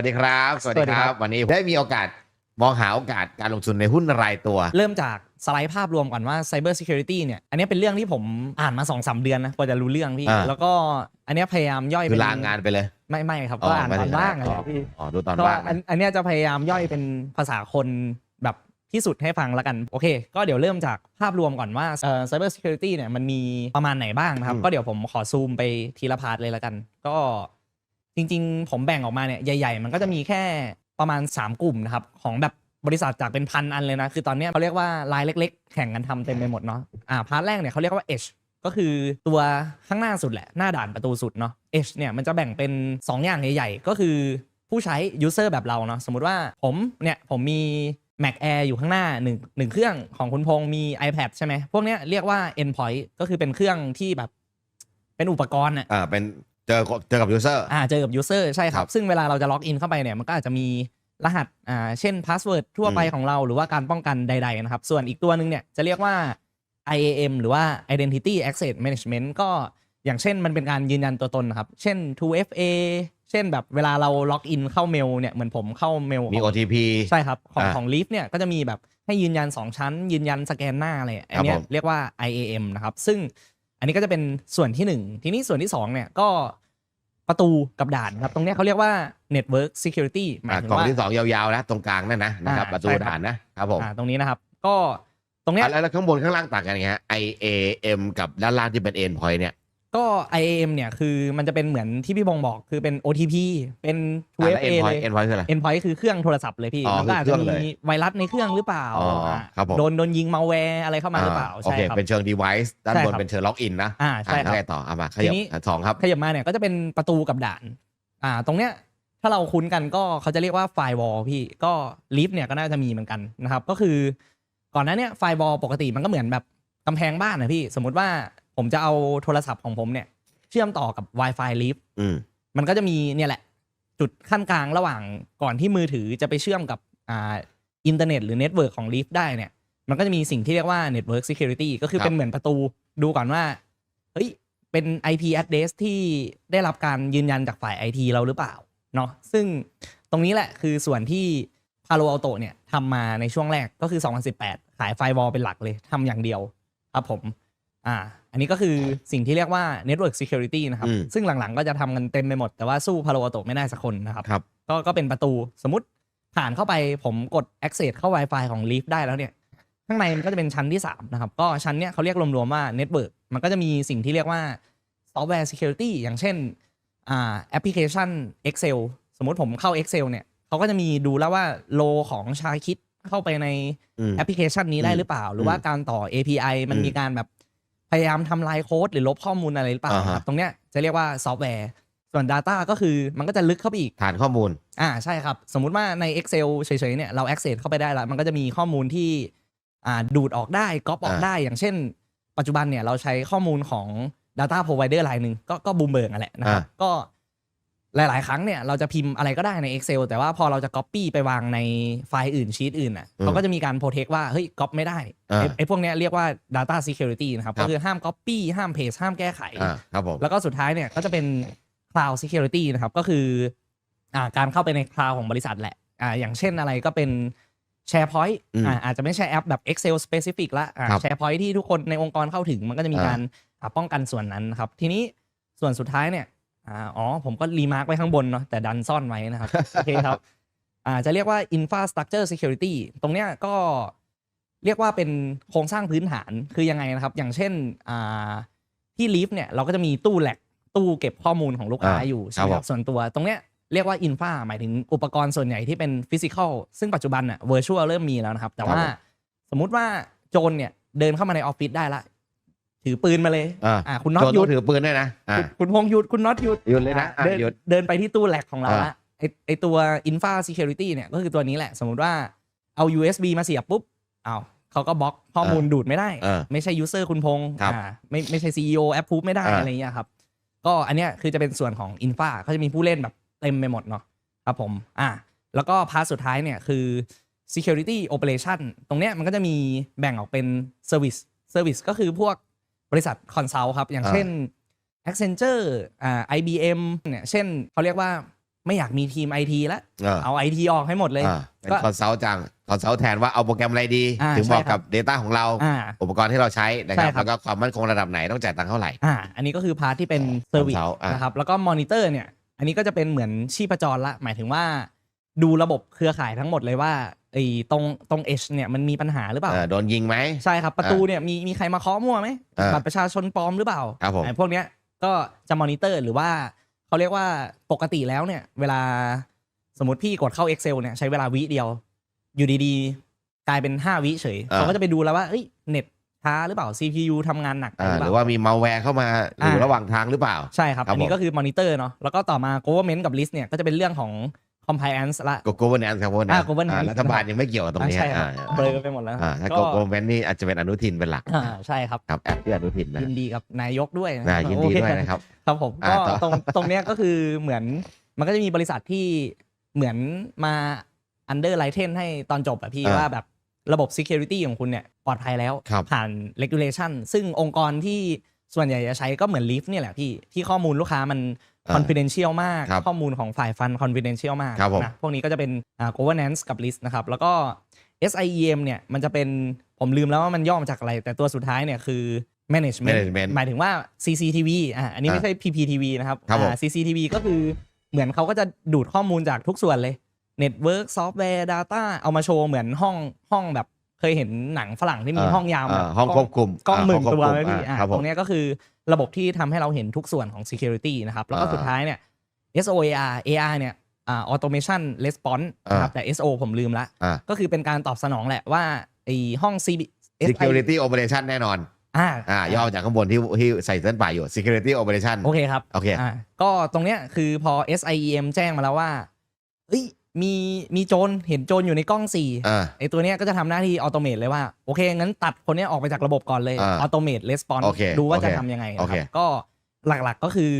สวัสดีครับ สวัสดีสวัสดีคครัรับบวันนี้ได้มีโอกาสมองหาโอกาสการลงทุนในหุ้นรายตัว เริ่มจากสไลด์ภาพรวมก่อนว่า Cyber Security เนี่ย อันนี้เป็นเรื่องที่ผมอ่านมา2อสเดือนนะกว่าจะรู้เรื่องพี่อ่าแล้วก็อันเนี้ยพยายามย่อยคืเป็อนลางงานไปเลย ไม่ไม่ครับ ก็อ่านไม่ตได้อนว่างอะไรอ๋อพี่อ๋อดูตอนก็ว่างอันนะอันเนี้ยจะพยายามย่อยเป็นภาษาคนแบบที่สุดให้ฟังแล้วกัน โอเค ก็เดี๋ยวเริ่มจากภาพรวมก่อนว่าเอ่อ Cyber Security เนี่ยมันมีประมาณไหนบ้างนะครับ ก็เดี๋ยวผมขอซูมไปทีละพาร์ทเลยแล้วกัน ก็ จริง ๆ ผมแบ่งออกมาเนี่ยใหญ่ ๆ มันก็จะมีแค่ประมาณ 3 กลุ่มนะครับของแบบบริษัทจากเป็นพันอันเลยนะ คือตอนนี้เขาเรียกว่ารายเล็ก ๆ แข่งกันทำเต็มไปหมดเนาะอ่าพาร์ทแรกเนี่ยเขาเรียกว่า Edge ก็คือตัวข้างหน้าสุดแหละ หน้าด่านประตูสุดเนาะ Edge เนี่ยมันจะแบ่งเป็น 2 อย่างใหญ่ๆ ก็คือผู้ใช้ user แบบเราเนาะสมมุติว่าผมเนี่ยผมมี Mac Air อยู่ข้างหน้าหนึ่งหนึ่งเครื่องของคุณพงษ์มี iPad ใช่ไหมพวกเนี้ยเรียกว่า endpoint ก็คือเป็นเครื่องที่แบบเป็นอุปกรณ์อะอ่าเป็น เจอเจอกับยูเซอร์อ่าเจอกับ user ใช่คครัรับบซึ่งเวลาเราจะล็อกอินเข้าไปเนี่ยมันก็อาจจะมีรหัสอ่าเช่นพาสเวิร์ดทั่วไปอืมของเราหรือว่าการป้องกันใด ๆ นะครับ ส่วนอีกตัวหนึ่งเนี่ยจะเรียกว่า IAM หรือว่า Identity Access Management ก็อย่างเช่นมันเป็นการยืนยันตัวตนนะครับ เช่น 2FA เช่นแบบเวลาเราล็อกอินเข้าเมลเนี่ยเหมือนผมเข้าเมลมีของ OTP ใช่ครับ ของอ่าของ Leaf เนี่ยก็จะมีแบบให้ยืนยัน 2 ชั้น ยืนยันสแกนหน้าอะไรอันเนี้คยรับผมเรียกว่า IAM นะครับ ซึ่ง อันนี้ก็จะเป็นส่วนที่ 1 ทีนี้ส่วนที่2เนี่ยก็ประตูกับด่านครับ ตรงเนี้ยเขาเรียกว่า Network Security หมายอ่าถึงกล่องว่าที่สองยาวๆนะตรงกลางนั่นนะนะครับอ่าประตูใช่ครับด่านนะครับผมอ่าตรงนี้นะครับ ก็ตรงเนี้ย อะแล้วแล้วข้างบนข้างล่างต่างกันยังไงฮะ IAM กับด้านล่างที่เป็น endpoint เนี่ย ก็ IAM เนี่ยคือมันจะเป็นเหมือนที่พี่บงบอกคือเป็น OTP เป็น อะแล้ว 2FA เลย endpoint endpoint คืออะไร endpoint คือเครื่องโทรศัพท์เลยพี่อ๋อมันก็อาจคือจะเครื่องมีเลยไวรัสในเครื่องหรือเปล่าอ๋ออ่าครับผม โดนโดนยิงมาแวร์อะไรเข้ามาหรือเปล่า โอใช่เค ครับ เป็นเชิง device ด้านใช่บนครับเป็นเชิงล็อกอินนะอ่าใช่ครับอะแล้วไงต่อเอามาขทียับนี้ อะสองครับ ขยับมาเนี่ยก็จะเป็นประตูกับด่าน อ่า ตรงเนี้ยถ้าเราคุ้นกันก็เขาจะเรียกว่าไฟวอลพี่ก็ลิฟต์เนี่ยก็น่าจะมีเหมือนกันนะครับ ก็คือ ก่อนหน้าเนี้ยไฟวอลปกติมันก็เหมือนแบบกำแพงบ้านนะพี่ สมมุติว่า ผมจะเอาโทรศัพท์ของผมเนี่ย เชื่อมต่อกับ Wi-Fi ลิฟต์อืม มันก็จะมีเนี่ยแหละ จุดขั้นกลางระหว่างก่อนที่มือถือจะไปเชื่อมกับอ่าอินเทอร์เน็ตหรือเน็ตเวิร์กของลิฟต์ได้เนี่ย มันก็จะมีสิ่งที่เรียกว่า Network Security ก็คือครับ เป็นเหมือนประตูดูก่อนว่า เฮ้ย เป็น IP address ที่ได้รับการยืนยันจากฝ่าย IT เราหรือเปล่าเนาะซึ่งตรงนี้แหละคือส่วนที่ Palo Alto เนี่ยทำมาในช่วงแรกก็คือ 2018 ขายไฟวอลเป็นหลักเลยทำอย่างเดียวครับผม อ่าอันนี้ก็คือสิ่งที่เรียกว่า Network Security นะครับ อืมซึ่งหลังๆ ก็จะทำกันเต็มไปหมด แต่ว่าสู้ Palo Alto ไม่ได้สักคนนะครับ ครับ ก็ก็เป็นประตูสมมติผ่านเข้าไปผมกด access เข้า Wi-Fi ของ Leaf ได้แล้วเนี่ย ข้างในมันก็จะเป็นชั้นที่ 3 นะครับ ก็ชั้นเนี้ยเขาเรียกรวมๆว่า Network มันก็จะมีสิ่งที่เรียกว่า Software Security อย่างเช่นอ่าแอปพลิเคชัน Excel สมมติผมเข้า Excel เนี่ยเขาก็จะมีดูแล้วว่าโลของชาคิดเข้าไปใน อืม แอปพลิเคชันนี้ได้หรือเปล่า หรือว่าการต่อ API มันอืมมีการแบบ พยายามทำลายโค้ดหรือลบข้อมูลอะไรหรือเปล่าอ่าฮะ ครับตรงเนี้ยจะเรียกว่าซอฟต์แวร์ ส่วน Data ก็คือมันก็จะลึกเข้าไปอีก ฐานข้อมูล อ่าใช่ครับ สมมุติว่าใน Excel เฉยๆเนี่ยเรา access เข้าไปได้แล้ว มันก็จะมีข้อมูลที่อ่าดูดออกได้ก๊อปออกอ่า ได้ อย่างเช่น ปัจจุบันเนี่ยเราใช้ข้อมูลของ Data Provider รายหนึ่งก็ก็บูมเบิร์กนั่นแหละนะครับ ก็ หลาย ๆ ครั้งเนี่ยเราจะพิมพ์อะไรก็ได้ใน Excel แต่ว่าพอเราจะ Copy ไปวางในไฟล์อื่นชีตอื่นอะอืมเขาก็จะมีการ protect ว่าเฮ้ยก๊อปไม่ได้อ่าไอ้ไอ้พวกเนี้ยเรียกว่า Data Security นะครับครับ ก็คือห้าม Copy ห้าม Paste ห้ามแก้ไข อ่าครับผม แล้วก็สุดท้ายเนี่ยก็จะเป็น cloud security นะครับ ก็คืออ่าการเข้าไปใน cloud ของบริษัทแหละอ่าอย่างเช่นอะไรก็เป็น SharePoint อืมอ่าอาจจะไม่ใช่แอปแบบ Excel specific ละอ่า ครับ SharePoint ที่ทุกคนในองค์กรเข้าถึงมันก็จะมีอ่าการอ่าป้องกันส่วนนั้นนะครับ ทีนี้ส่วนสุดท้ายเนี่ย อ่าอ๋อผมก็รีมาร์กไว้ข้างบนเนาะแต่ดันซ่อนไว้นะครับ โอเคครับอ่าจะเรียกว่า infrastructure security ตรงเนี้ยก็เรียกว่าเป็นโครงสร้างพื้นฐานคือยังไงนะครับ อย่างเช่นอ่าที่ Leaf เนี่ยเราก็จะมีตู้แลกตู้เก็บข้อมูลของลูกค้าอ่าอยู่ใช่ไหมคครัรับบผมส่วนตัวตรงเนี้ยเรียกว่า infra หมายถึงอุปกรณ์ส่วนใหญ่ที่เป็นฟิสิก a l ซึ่งปัจจุบันอะ virtual เริ่มมีแล้วนะครับ แต่ว่าสมมุติว่าโจรเนี่ยเดินเข้ามาในออฟฟิศได้ละ ถือปืนมาเลยอ่า อ่าคุณน็อตโจรหยุต้ดองถือปืนด้วยนะอ่าคุณคุณพงษ์หยุดคุณน็อตหยุด หยุดเลยนะอ่าอะเดินหยุด เดินไปที่ตู้แลกของเราอ่า ละไอไอตัว infra security เนี่ยก็คือตัวนี้แหละ สมมุติว่าเอา USB มาเสียบปุ๊บอ้าวเขาก็บล็อกข้อมูลดูดไม่ได้ เออ ไม่ใช่ user คุณพงษ์ครับอ่าไม่ไม่ใช่ CEO approve ไม่ได้อ่า อะไรเงี้ยครับ ก็อันเนี้ยคือจะเป็นส่วนของ infra เขาจะมีผู้เล่นแบบเต็มไปหมดเนาะครับผมอ่าแล้วก็พาร์ทสุดท้ายเนี่ยคือ security operation ตรงเนี้ยมันก็จะมีแบ่งออกเป็น service service ก็คือพวก บริษัท consult ครับ อย่างอ่าเช่น Accenture อ่า IBM เนี่ยเช่นเขาเรียกว่าไม่อยากมีทีมไอทีแล้วเออเอาไอทีออกให้หมดเลยอ่าเป็นก็คอนซัลท์จังคอนซัลท์แทนว่าเอาโปรแกรมอะไรดีอ่าถึงเหมาะใช่ครักับบ Data ของเราอ่าอุปกรณ์ที่เราใช้นะครับใช่ครับแล้วก็ความมั่นคงระดับไหนต้องจ่ายตังค์เท่าไหร่อ่าอันนี้ก็คือพาร์ทที่เป็นเซอร์วิส Consult อะนะครับแล้วก็มอนิเตอร์เนี่ยอันนี้ก็จะเป็นเหมือนชีพจรละ หมายถึงว่า ดูระบบเครือข่ายทั้งหมดเลยว่า ไอ้ตรงตรงเอชเนี่ยมันมีปัญหาหรือเปล่าเออโดนยิงไหม ใช่ครับ ประตูเนี่ยมีมีใครมาเคาะมั่วไหมอ่าบัตรประชาชนปลอมหรือเปล่าครับผม ไอ้พวกเนี้ยก็จะมอนิเตอร์หรือว่าเขาเรียกว่าปกติแล้วเนี่ย เวลาสมมติพี่กดเข้า Excel เนี่ยใช้เวลาวิเดียว อยู่ดีๆ กลายเป็น 5 วิเฉยอ่าเขาก็จะไปดูแล้วว่าเอ้ยเน็ตช้าหรือเปล่า CPU ทำงานหนักไปอ่าหรือหเปรือล่า ว่ามีมาแวร์เข้ามาอยู่อ่า ระหว่างทางหรือเปล่า ใช่ครับ ครับอันนี้ผม ก็คือมอนิเตอร์เนาะ แล้วก็ต่อมา government กับ list เนี่ย ก็จะเป็นเรื่องของ compliance ละ ก็ governance ครับ governance อ่า governance อ่ารัฐบาลยังไม่เกี่ยวกับตรงนี้อ่าใช่ครับอ่าเบลอไปหมดแล้วอ่าถ้าก็ government นี่อาจจะเป็นอนุทินเป็นหลักอ่าใช่ครับครับแอปที่อนุทินนะยินดีกับนายกด้วยะอ่ายินดีโอเคด้วยนะครับครับผมอ่าก็ต่อตรงตรงเนี้ยก็คือเหมือนมันก็จะมีบริษัทที่เหมือนมา under license ให้ตอนจบอะพี่อ่าว่าแบบระบบ security ของคุณเนี่ยปลอดภัยแล้วครับผ่าน regulation ซึ่งองค์กรที่ส่วนใหญ่จะใช้ก็เหมือน Leaf เนี่ยแหละพี่ ที่ข้อมูลลูกค้ามันอ่า confidential มากครับข้อมูลของฝ่ายฟัน confidential มากครับผมนะพวกนี้ก็จะเป็นอ่า governance กับ list นะครับ แล้วก็ SIEM เนี่ยมันจะเป็นผมลืมแล้วว่ามันย่อมาจากอะไร แต่ตัวสุดท้ายเนี่ยคือ management Management หมายถึงว่า CCTV อ่าอันนี้ไม่ใช่ PPTV นะครับครับผมอ่า CCTV ก็คือเหมือนเขาก็จะดูดข้อมูลจากทุกส่วนเลย Network Software Data เอามาโชว์เหมือนห้องห้องแบบเคยเห็นหนังฝรั่งที่มีอ่าห้องยาวแบบอ่าห้องควบคุมกล้องอ่าหมื่นห้องควบตัวคุมไหมพี่อ่าอ่าครับผมตรงเนี้ยก็คือ ระบบที่ทำให้เราเห็นทุกส่วนของ security นะครับ แล้วก็อ่าสุดท้ายเนี่ย SOAR AR เนี่ยอ่า automation response นะครับอ่าแต่ SO ผมลืมละอ่าก็คือเป็นการตอบสนองแหละว่าไอห้อง CB security operation แน่นอนอ่าอ่าย่อมาจากข้างบนที่ที่ใส่เส้นป่ายอยู่ security operation โอเคครับ โอเคอ่าก็ตรงเนี้ยคือพอ SIEM แจ้งมาแล้วว่าเอ้ย มีมีโจรเห็นโจรอยู่ในกล้องสี่อ่า ไอตัวเนี้ยก็จะทำหน้าที่ออโตเมตเลยว่า โอเค งั้นตัดคนเนี้ยออกไปจากระบบก่อนเลยอ่าออโตเมตレスปอนโอเคดูว่าโอเคจะทำยังไงนะโอคเค รับก็หลักๆก็คือ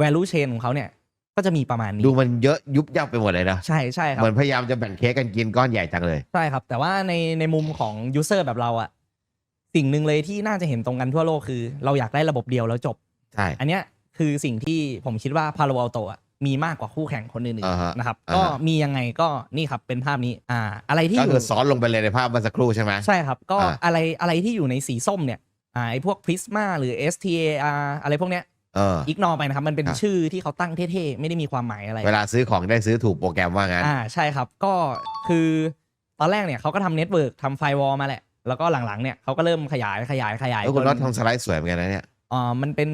value chain ของเขาเนี่ยก็จะมีประมาณนี้ดูมันเยอะยุบยับไปหมดเลยนะใช่ใช่ครับ เหมือนพยายามจะแบ่งเค้กกันกินก้อนใหญ่จังเลย ใช่ครับ แต่ว่าในในมุมของ user แบบเราอะสิ่งหนึ่งเลยที่น่าจะเห็นตรงกันทั่วโลกคือ เราอยากได้ระบบเดียวแล้วจบ ใช่ อันเนี้ยคือสิ่งที่ผมคิดว่า Palo Alto อะ มีมากกว่าคู่แข่งคนอื่นอ่าฮะๆนะครับอ่าฮะก็มียังไงก็นี่ครับเป็นภาพนี้อ่าอะไรที่ก็อยู่ คือซ้อนลงไปเลยในภาพเมื่อสักครู่ใช่ไหม ใช่ครับ ก็อ่า อะไรอะไรที่อยู่ในสีส้มเนี่ยอ่าไอพวก Prisma หรือ STAR อะไรพวกเนี้ยเออ อีกนอไปนะครับ มันเป็นครับชื่อที่เขาตั้งเท่ๆ ไม่ได้มีความหมายอะไร เวลาซื้อของได้ซื้อถูกโปรแกรมว่างั้น อ่าใช่ครับ ก็คือตอนแรกเนี่ยเขาก็ทำเน็ตเวิร์กทำไฟวอลมาแหละ แล้วก็หลังๆเนี่ยเขาก็เริ่มขยายขยายขยายแล้วคุณจน็อตทำสไลด์สวยเหมือนกันนะเนี่ย อ่ามันเป็น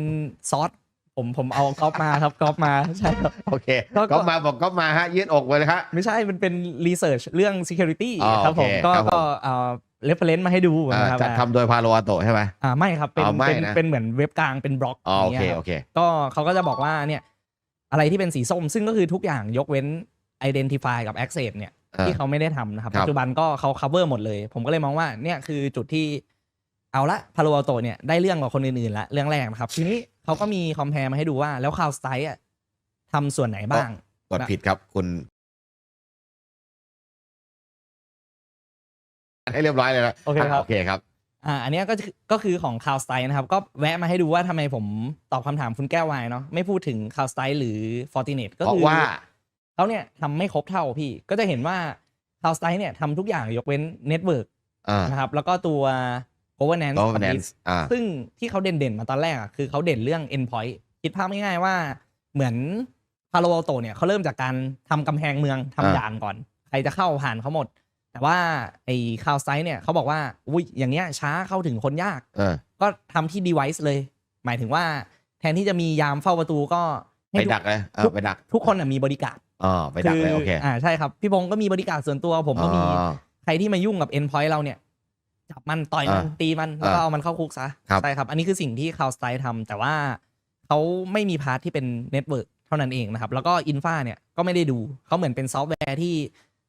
ซอส ผมผมเอาก๊อปมาครับก๊อปมาใช่ครับ โอเคก็ ก็ก็มาบอกก็มาฮะยืดอกไปเลยฮะ ไม่ใช่มันเป็นรีเสิร์ชเรื่อง security อ๋อครับผมโอเคก็ครับผม ก็เอ่อ reference มาให้ดูอ่านะครับจัดทำโดยพาโลอาโตใช่ไหม อ่าไม่ครับเป็นอ๋อไม่เป็นนะ เป็นเหมือนเว็บกลางเป็นบล็อกอ๋อโออย่างเค เงี้ยครับ โอเค ก็เขาก็จะบอกว่าเนี่ยอะไรที่เป็นสีส้มซึ่งก็คือทุกอย่างยกเว้น identify กับ access เนี่ยอ่าที่เขาไม่ได้ทำนะครับ ครับ ปัจจุบันก็เขา cover หมดเลย ผมก็เลยมองว่าเนี่ยคือจุดที่เอาละพาโล a โตเนี่ยได้เรื่องกว่าคนอื่นๆละเรื่องแรกนะครับ ทีนี้ เขาก็มีคอม p พ r e มาให้ดูว่า แล้ว Cloud s t i อะทำส่วนไหนบ้างกดผิดครับคุณ ให้เรียบร้อยเลยนะโอเคครับ โอเคครับอ่าอันเนี้ยก็คือก็คือของ Cloud s t y นะครับ ก็แวะมาให้ดูว่าทำไมผมตอบคำถามคุณแก้ววายเนาะไม่พูดถึง Cloud s t y หรือ Fortinet ก็เพราะคือว่าเขาเนี่ยทำไม่ครบเท่าพี่ ก็จะเห็นว่า Cloud s t y เนี่ยทำทุกอย่างยกเว้น Network อ่านะครับแล้วก็ตัว Governance ของ governance อ่า ซึ่งที่เขาเด่นๆ มาตอนแรกอะคือเขาเด่นเรื่อง endpoint คิดภาพง่ายๆว่าเหมือน Palo Alto เนี่ยเขาเริ่มจากการทำกำแพงเมืองทำอ่า ด่านก่อน ใครจะเข้าผ่านเขาหมด แต่ว่าไอ้ Cloud s t y เนี่ยเขาบอกว่าอุ้ยอย่างเงี้ยช้าเข้าถึงคนยาก เออ ก็ทำที่ device เลย หมายถึงว่าแทนที่จะมียามเฝ้าประตูก็ให้ไปทุดักเลยเอทุอกไปดักทุกคนน่ะมีบริการอ๋อไปดักเลย โอเคอ่าใช่ครับ พี่พงศ์ก็มีบริการส่วนตัวผมก็มี อ๋อ ใครที่มายุ่งกับ endpoint เราเนี่ย จับมันต่อยมันอ่าตีมันแล้วก็อ่าเอามันเข้าคุกซะครับใช่ครับ อันนี้คือสิ่งที่ Cloud Strike ทำแต่ว่าเขาไม่มีพาร์ทที่เป็นเน็ตเวิร์กเท่านั้นเองนะครับ แล้วก็อินฟาเนี่ยก็ไม่ได้ดูเขาเหมือนเป็นซอฟต์แวร์ที่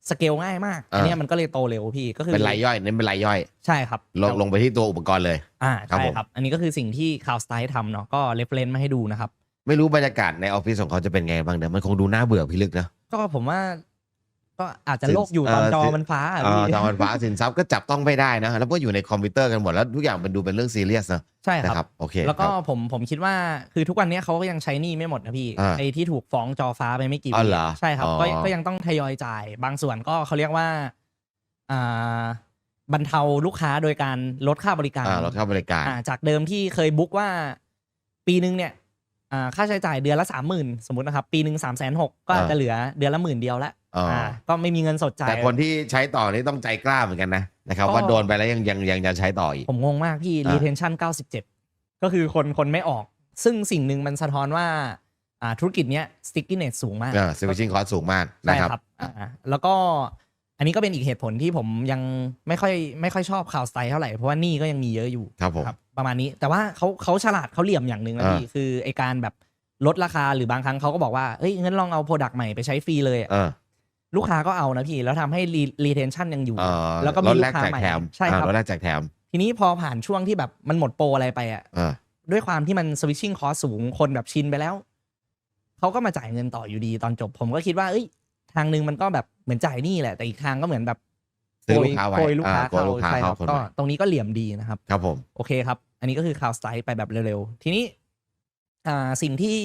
สเกลง่ายมาก อันเนี้ยมันก็เลยโตเร็วพี่ก็คือเป็นรายย่อยเน้นเป็นรายย่อย ใช่ครับ ลงลงไปที่ตัวอุปกรณ์เลยอ่าครับใช่ผมครับ อันนี้ก็คือสิ่งที่ Cloud Strike ทำเนาะก็เรฟเลนมาให้ดูนะครับ ไม่รู้บรรยากาศในออฟฟิศของเขาจะเป็นไงบ้างเดี๋ยวมันคงดูน่าเบื่อพิลึกนะก็ผมว่า ก็อาจจะโลกอยู่ตอนเออจอสิมันฟ้าอะเอ่อพี่ทางมันฟ้าสินทรัพย์ก็จับต้องไม่ได้นะ แล้วก็อยู่ในคอมพิวเตอร์กันหมดแล้วทุกอย่างมันดูเป็นเรื่องซีเรียสนะใช่นะคครัรับบโอเคแล้วก็ครับผมผมคิดว่าคือทุกวันนี้เขาก็ยังใช้หนี้ไม่หมดนะพี่อ่าไอ้ที่ถูกฟ้องจอฟ้าไปไม่กี่อ๋อปีเหรอใช่ครับอ๋อก็ก็ยังต้องทยอยจ่าย บางส่วนก็เขาเรียกว่าอ่าบรรเทาลูกค้าโดยการลดค่าบริการอ่าลดค่าบริการอ่าจากเดิมที่เคยบุ๊กว่า ปีนึงเนี่ยอ่า ค่าใช้จ่ายเดือนละสามหมื่นสมมตินะครับปีหนึ่งสามแสนหกก็อาจจะเหลือเดือนละหมื่นเดียวละอ๋ออ่าก็ไม่มีเงินสดจ่ายแต่คนที่ใช้ต่อนี่ต้องใจกล้าเหมือนกันนะนะครับก็ว่าโดนไปแล้วยังยังยังจะใช้ต่ออีก ผมงงมากพี่อ่า retention 97 ก็คือคนคนไม่ออก ซึ่งสิ่งหนึ่งมันสะท้อนว่าอ่าธุรกิจเนี้ย stickiness สูงมากอ่า switching cost สูงมากใช่นะครับอ่าแล้วก็ อันนี้ก็เป็นอีกเหตุผลที่ผมยังไม่ค่อยไม่ค่อยชอบข่าวสไตล์เท่าไหร่เพราะว่าหนี่ก็ยังมีเยอะอยู่ครับผมประมาณนี้แต่ว่าเขาเขาฉลาดเขาเหลี่ยมอย่างหนึ่งนะอ่าพี่คือไอการแบบลดราคาหรือบางครั้งเขาก็บอกว่าเฮ้ยงั้นลองเอาโปรดักต์ใหม่ไปใช้ฟรีเลยอะเออลูกค้าก็เอานะพี่ แล้วทำให้ re- retention ยังอยู่เอ่อแล้วก็ลมีดลูแลกกค้าแจกใหม่แถมใช่ครับอ่าลดแลกแจกแถม ทีนี้พอผ่านช่วงที่แบบมันหมดโปรอะไรไปอะเออด้วยความที่มัน switching cost สูงคนแบบชินไปแล้วเขาก็มาจ่ายเงินต่ออยู่ดีตอนจบผมก็คิดว่าเอ้ย ทางหนึ่งมันก็แบบเหมือนจ่ายหนี้แหละ แต่อีกทางก็เหมือนแบบซื้อลูกค้าไว้โกยลูกค้าอ่าโกยเข้าลูกค้าใช่คเข้ารับคนก็ใหม่ตรงนี้ก็เหลี่ยมดีนะครับ ครับผม โอเคครับ อันนี้ก็คือข่าวสไตล์ไปแบบเร็วๆ ทีนี้อ่าสิ่งที่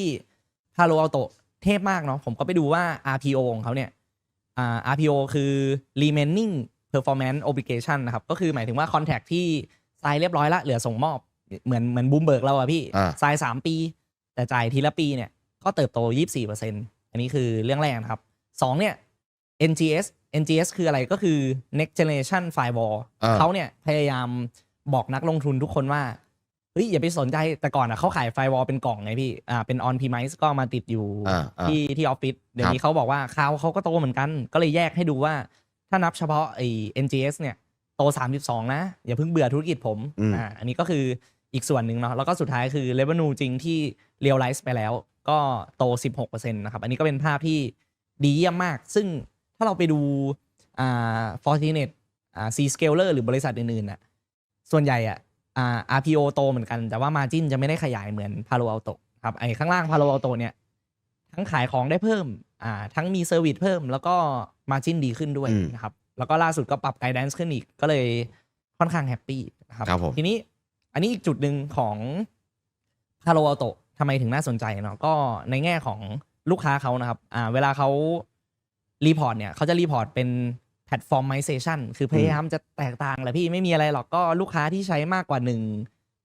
Palo Alto เทพมากเนาะ ผมก็ไปดูว่า RPO ของเขาเนี่ยอ่า RPO คือ remaining performance obligation นะครับ ก็คือหมายถึงว่า contract ที่ไซน์เรียบร้อยละ เหลือส่งมอบ เหมือนเหมือนบูมเบิร์กเราอะพี่อ่าไซน์สามปี แต่จ่ายทีละปีเนี่ย ก็เติบโต 24%อันนี้คือเรื่องแรกนะครับ สองเนี่ย NGS NGS คืออะไรก็คือ next generation firewall อ่าเขาเนี่ยพยายามบอกนักลงทุนทุกคนว่าเฮ้ยอย่าไปสนใจแต่ก่อนอะเขาขายไฟวอลเป็นกล่องไงพี่อ่าเป็น on premise ก็มาติดอยู่อ่าอ่าที่ที่ออฟฟิศเดี๋ยวนี้เขาบอกว่าคาวเขาก็โตเหมือนกัน ก็เลยแยกให้ดูว่า ถ้านับเฉพาะไอ้ NGS เนี่ยโต 32 นะ อย่าเพิ่งเบื่อธุรกิจผมอืมอ่าอันนี้ก็คืออีกส่วนหนึ่งเนาะแล้วก็สุดท้ายคือ revenue จริงที่ realize ไปแล้ว ก็โต 16%นะครับ อันนี้ก็เป็นภาพที่ ดีเยี่ยมมาก ซึ่งถ้าเราไปดูอ่า Fortinet อ่า C Scaler หรือบริษัทอื่นๆน่ะส่วนใหญ่อะอ่า RPO โตเหมือนกัน แต่ว่า Margin จะไม่ได้ขยายเหมือน Palo Alto ครับไอ้ข้างล่าง Palo Alto เนี่ยทั้งขายของได้เพิ่มอ่าทั้งมีเซอร์วิสเพิ่ม แล้วก็ Margin ดีขึ้นด้วยอืมนะครับแล้วก็ล่าสุดก็ปรับ Guidance ขึ้นอีกก็เลยค่อนข้างแฮปปี้นะครับครับผมทีนี้อันนี้อีกจุดหนึ่งของ Palo Alto ทำไมถึงน่าสนใจเนาะก็ในแง่ของ ลูกค้าเขานะครับอ่าเวลาเขารีพอร์ตเนี่ยเขาจะรีพอร์ตเป็นแพลตฟอร์มไมเซชันคือพยายามจะแตกต่างแหละพี่ไม่มีอะไรหรอกก็ลูกค้าที่ใช้มากกว่าหนึ่ง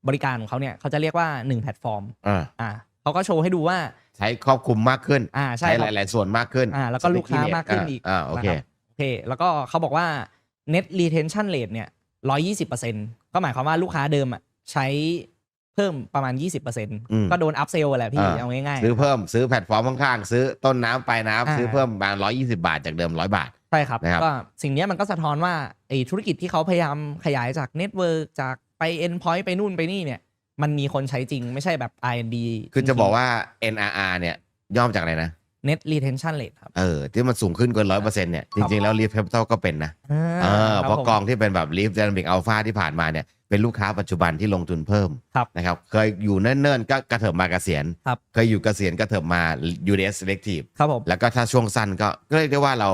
บริการของเขาเนี่ยเขาจะเรียกว่าหนึ่งแพลตฟอร์มอ่าอ่าเขาก็โชว์ให้ดูว่าใช้ครอบคลุมมากขึ้นอ่าใช่ใช้คหรับลาย ๆ ส่วนมากขึ้นอ่าแล้วก็ลูกค้ามากขึ้นอีกอ่าโอเคนะครับโอเค แล้วก็เขาบอกว่า net retention rate เนี่ยร้อยี่สิบเปอร์เซ็นก็หมายความว่าลูกค้าเดิมอะใช้ เพิ่มประมาณยี่สิบเปอร์เซ็นอืมก็โดน up sell แหละพี่อ่าเอาง่ายซื้อเพิ่มซื้อแพลตฟอร์มข้างๆ ซื้อต้นน้ำปลายอ่าน้ำซื้อเพิ่มประมาณร้อยี่สิบาทจากเดิมร้อยบาทๆใช่ครับนะครับก็สิ่งเนี้ยมันก็สะท้อนว่าไอ้ธุรกิจที่เขาพยายามขยายจาก network จากไป endpoint ไปนู่นไปนี่เนี่ย มันมีคนใช้จริงไม่ใช่แบบ R&D คือจะบอกว่า NRR เนี่ยย่อมาจากอะไรนะ net retention rate ครับ เออที่มันสูงขึ้นเกินร้อยเปอร์เซ็นต์เนี่ย จริง ๆ แล้ว Leaf Capital ก็เป็นนะเออคบเพราะผมกองที่เป็นแบบ Leaf Dynamic Alpha ที่ผ่านมาเนี่ยเป็นลูกค้าปัจจุบันที่ลงทุนเพิ่มครับนะครับเคยอยู่เนิ่นๆก็กระเถิบมาเกษียณครับเคยอยู่เกษียณกระเถิบมา UDS Selective ครับผมแล้วก็ถ้าช่วงสั้นก็ก็เรียกได้ว่าเรา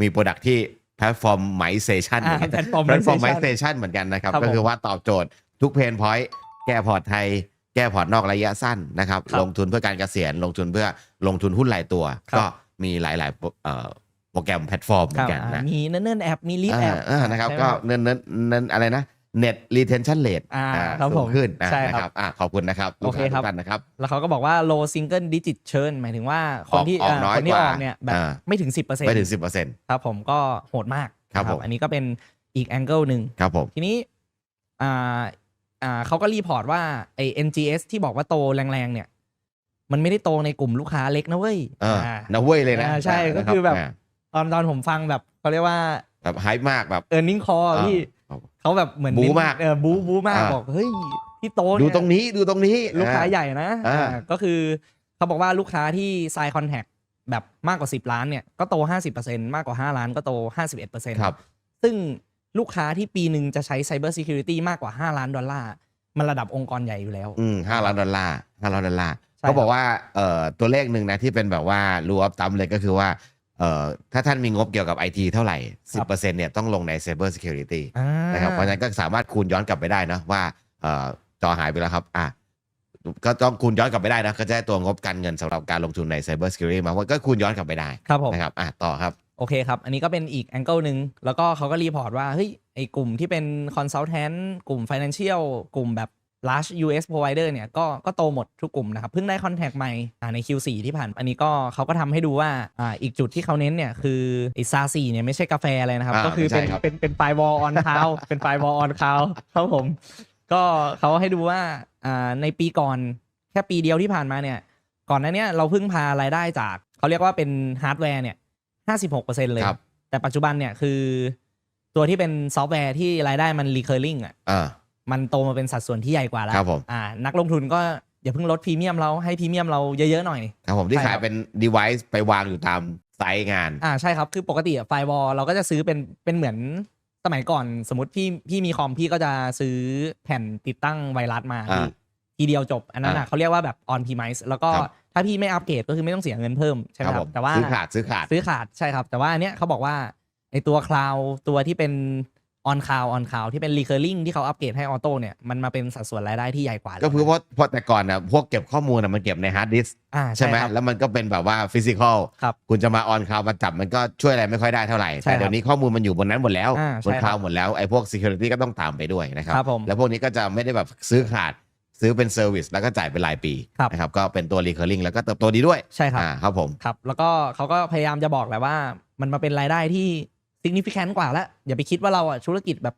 มีโปรดักที่ platform migration อ่าเหมือนกัน platform platform migration migration เหมือนกันนะครับครับผมก็คือว่าตอบโจทย์ทุกเพนพอยต์แก้พอร์ตไทย แก้พอร์ตนอกระยะสั้นนะครับครับ ลงทุนเพื่อการเกษียณ ลงทุนเพื่อลงทุนหุ้นรายตัวครับก็มีหลายๆโปรเอ่อโปรแกรมแพลตฟอร์มเหมืคอรับนกันอ่านะมีเนิ่นๆแอปมีลิฟแอปอ่านะครับก็เน้นเน้นเน้นอะไรนะ net retention rate อ่าอ่าครับสูผงมขึ้นอ่าใช่นะครับอ่าขอบคุณนะครับโอเคครับลูกาทุกท่านนะครับ แล้วเขาก็บอกว่า low single digit churn หมายถึงว่าคนที่ออกออกเอ่อน้อยคนที่กว่าออกเนี่ยแบบอ่าไม่ถึง 10%ไปถึง 10%ครับผมก็โหดมากครับนะผมอันนี้ก็เป็นอีกแองเกิลหนึ่งครับผมทีนี้ อ่าอ่าเขาก็รีพอร์ตว่าไอ้ NGS ที่บอกว่าโตแรงๆเนี่ย มันไม่ได้โตในกลุ่มลูกค้าเล็กนะเว้ยเอออ่านะเว้ยเลยนะอ่าใช่าก็คือแบบนะตอนตอนผมฟังแบบเขาเรียกว่าแบบไฮมากแบบ earning call อ่าพี่เขาแบบเหมือนบู๊เน้นมากเออบู๊บู๊มากอ่าบอกเฮ้ยที่โตดูเนี่ยตรงนี้ดูตรงนี้ลูกค้าอ่ใหญ่นะอ่าอ่าก็คือเขาบอกว่าลูกค้าที่ sign contract แบบมากกว่า 10 ล้านเนี่ยก็โต 50%มากกว่า 5 ล้านก็โต 51%ครับซึ่ง ลูกค้าที่ปีหนึ่งจะใช้ Cyber Security มากกว่า 5 ล้านดอลลาร์ มันระดับองค์กรใหญ่อยู่แล้ว อืมห้าล้านดอลลาร์ห้าล้านดอลลาร์ใช่เขาบอกว่าเอ่อตัวเลขหนึ่งนะที่เป็นแบบว่ารูอัพตัมเลยก็คือว่าเอ่อถ้าท่านมีงบเกี่ยวกับไอทีเท่าไหร่ครับ10%เนี่ยต้องลงใน Cyber Security อ่านะครับเพราะฉะนั้นก็สามารถคูณย้อนกลับไปได้นะว่าเอ่อจอหายไปแล้วครับอะก็ต้องคูณย้อนกลับไปได้นะก็จะได้ตัวงบการเงินสำหรับการลงทุนใน Cyber Security มาว่าก็คูณย้อนกลับไปได้ครับผม นะครับอะต่อครับ โอเคครับ อันนี้ก็เป็นอีกแองเกิลหนึ่งแล้วก็เขาก็รีพอร์ตว่า เฮ้ย ไอ้กลุ่มที่เป็น consultant กลุ่ม financial กลุ่มแบบ large US provider เนี่ยก็ก็โตหมดทุกกลุ่มนะครับ เพิ่งได้ contact ใหม่อ่าใน Q4 ที่ผ่าน อันนี้ก็เขาก็ทำให้ดูว่าอ่าอีกจุดที่เขาเน้นเนี่ยคือไอ้ซาซีเนี่ยไม่ใช่กาแฟอะไรนะครับอ่าก็คือเป็นไม่ใช่ครับเป็นเป็นไฟวอลออนคาวเป็นไฟวอลออนคาวครับผม ก็เขาให้ดูว่าอ่าในปีก่อนแค่ปีเดียวที่ผ่านมาเนี่ย ก่อนหน้าเนี้ยเราเพิ่งพารายได้จากเขาเรียกว่าเป็นฮาร์ดแวร์เนี่ย 56%เลย ครับ แต่ปัจจุบันเนี่ยคือ ตัวที่เป็นซอฟต์แวร์ที่รายได้มัน recurring อะอ่า มันโตมาเป็นสัดส่วนที่ใหญ่กว่าแล้วครับผม อ่านักลงทุนก็อย่าเพิ่งลดพรีเมียมเราให้พรีเมียมเราเยอะๆหน่อย ครับผมที่ใช่ครัขายบ เป็น device ไปวางอยู่ตามไซต์งาน อ่าใช่ครับ คือปกติไฟวอลเราก็จะซื้อเป็นเป็นเหมือนสมัยก่อนสมมติพี่พี่มีคอมพี่ก็จะซื้อแผ่นติดตั้งไวรัสมาอ่าพี่ ทีเดียวจบ อันนั้นอะอ่าเขาเรียกว่าแบบ on premise แล้วก็ครับถ้าพี่ไม่อัปเกรดก็คือไม่ต้องเสียเงินเพิ่มใช่ไหมครับคผรับมแต่ว่าซื้อขาดซื้อขาด ซื้อขาดใช่ครับ แต่ว่าอันเนี้ยเขาบอกว่าไอตัวคลาวตัวที่เป็นออนคลาวออนคลาวที่เป็น recurring ที่เขาอัปเกรดให้ออโต้เนี่ยมันมาเป็นสัดส่วนรายได้ที่ใหญ่กว่าก็คือเพราะเพราะแต่ก่อนนะพวกเก็บข้อมูลนะมันเก็บในฮาร์ดดิสอ่าใช่ไหมครับ แล้วมันก็เป็นแบบว่าฟิสิกอลครับคุณจะมาออนคลาวมาจับมันก็ช่วยอะไรไม่ค่อยได้เท่าไหร่ ใช่แต่ครับเดี๋ยวนี้ข้อมูลมันอยู่บนนั้นหมดแล้ว อ่าใช่บนคลาวครับหมดแล้วไอ้พวก Security ก็ต้องตามไปด้วยนะครับ ครับผม แล้วพวกนี้ก็จะไม่ได้แบบซื้อขาด ซื้อเป็นเซอร์วิสแล้วก็จ่ายเป็นรายปีครับนะครับก็เป็นตัว recurring แล้วก็เติบโตดีด้วยใช่ครับ อ่าครับผม ครับ แล้วก็เขาก็พยายามจะบอกแหละว่า มันมาเป็นรายได้ที่ significant กว่าแล้ว อย่าไปคิดว่าเราอะธุรกิจแบบ